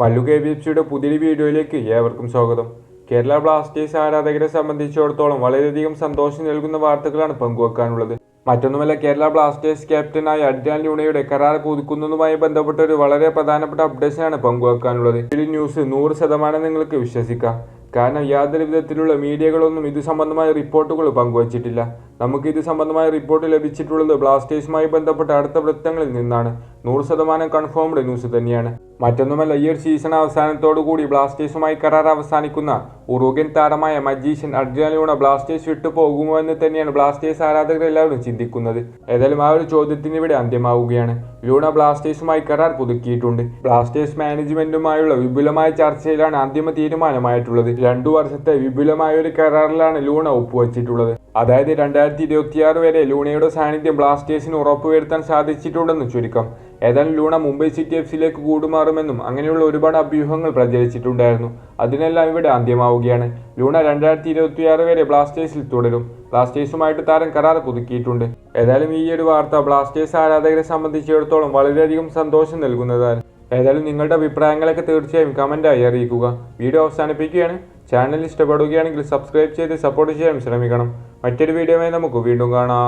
Mallu K B F സിയുടെ പുതിയൊരു വീഡിയോയിലേക്ക് ഏവർക്കും സ്വാഗതം. കേരള ബ്ലാസ്റ്റേഴ്സ് ആരാധകരെ സംബന്ധിച്ചിടത്തോളം വളരെയധികം സന്തോഷം നൽകുന്ന വാർത്തകളാണ് പങ്കുവെക്കാനുള്ളത്. മറ്റൊന്നുമല്ല കേരള ബ്ലാസ്റ്റേഴ്സ് ക്യാപ്റ്റനായ അഡ്രാൻ ലൂണയുടെ കരാർ പുതുക്കുന്നതുമായി ബന്ധപ്പെട്ട ഒരു വളരെ പ്രധാനപ്പെട്ട അപ്ഡേഷനാണ് പങ്കുവെക്കാനുള്ളത്. ഈ ന്യൂസ് നൂറ് ശതമാനം നിങ്ങൾക്ക് വിശ്വസിക്കാം. കാരണം യാതൊരു വിധത്തിലുള്ള മീഡിയകളൊന്നും ഇത് സംബന്ധമായ റിപ്പോർട്ടുകൾ പങ്കുവച്ചിട്ടില്ല. നമുക്ക് ഇത് സംബന്ധമായ റിപ്പോർട്ട് ലഭിച്ചിട്ടുള്ളത് ബ്ലാസ്റ്റേഴ്സുമായി ബന്ധപ്പെട്ട അടുത്ത വൃത്തങ്ങളിൽ നിന്നാണ്. നൂറ് ശതമാനം കൺഫേംഡ് ന്യൂസ് തന്നെയാണ്. മറ്റൊന്നുമല്ല ഈ ഒരു സീസൺ അവസാനത്തോടു കൂടി ബ്ലാസ്റ്റേഴ്സുമായി കരാർ അവസാനിക്കുന്ന ഉറുഗൻ താരമായ മജീഷ്യൻ അർജുനലൂണ ലൂണ ബ്ലാസ്റ്റേഴ്സ് വിട്ടു പോകുമോ എന്ന് തന്നെയാണ് ബ്ലാസ്റ്റേഴ്സ് ആരാധകർ എല്ലാവരും ചിന്തിക്കുന്നത്. ഏതായാലും ആ ഒരു ചോദ്യത്തിന് ഇവിടെ അന്ത്യമാവുകയാണ്. ലൂണ ബ്ലാസ്റ്റേഴ്സുമായി കരാർ പുതുക്കിയിട്ടുണ്ട്. ബ്ലാസ്റ്റേഴ്സ് മാനേജ്മെന്റുമായുള്ള വിപുലമായ ചർച്ചയിലാണ് അന്തിമ തീരുമാനമായിട്ടുള്ളത്. രണ്ടു വർഷത്തെ വിപുലമായ ഒരു കരാറിലാണ് ലൂണ ഒപ്പുവച്ചിട്ടുള്ളത്. അതായത് രണ്ടായിരത്തി ഇരുപത്തിയാറ് വരെ ലൂണയുടെ സാന്നിധ്യം ബ്ലാസ്റ്റേഴ്സിന് ഉറപ്പുവരുത്താൻ സാധിച്ചിട്ടുണ്ടെന്ന് ചുരുക്കം. ഏതായാലും ലൂണ മുംബൈ സിറ്റി എഫ് സിയിലേക്ക് കൂടുമാറുമെന്നും അങ്ങനെയുള്ള ഒരുപാട് അഭ്യൂഹങ്ങൾ പ്രചരിച്ചിട്ടുണ്ടായിരുന്നു. അതിനെല്ലാം ഇവിടെ അന്ത്യമാവുകയാണ്. ലൂണ രണ്ടായിരത്തി ഇരുപത്തിയാറ് വരെ ബ്ലാസ്റ്റേഴ്സിൽ തുടരും. ബ്ലാസ്റ്റേഴ്സുമായിട്ട് താരം കരാർ പുതുക്കിയിട്ടുണ്ട്. ഏതായാലും ഈ ഒരു വാർത്ത ബ്ലാസ്റ്റേഴ്സ് ആരാധകരെ സംബന്ധിച്ചിടത്തോളം വളരെയധികം സന്തോഷം നൽകുന്നതാണ്. ഏതായാലും നിങ്ങളുടെ അഭിപ്രായങ്ങളൊക്കെ തീർച്ചയായും കമന്റായി അറിയിക്കുക. വീഡിയോ അവസാനിപ്പിക്കുകയാണ്. ചാനൽ ഇഷ്ടപ്പെടുകയാണെങ്കിൽ സബ്സ്ക്രൈബ് ചെയ്ത് സപ്പോർട്ട് ചെയ്യാൻ ശ്രമിക്കണം. മറ്റൊരു വീഡിയോയുമായി നമുക്ക് വീണ്ടും കാണാം.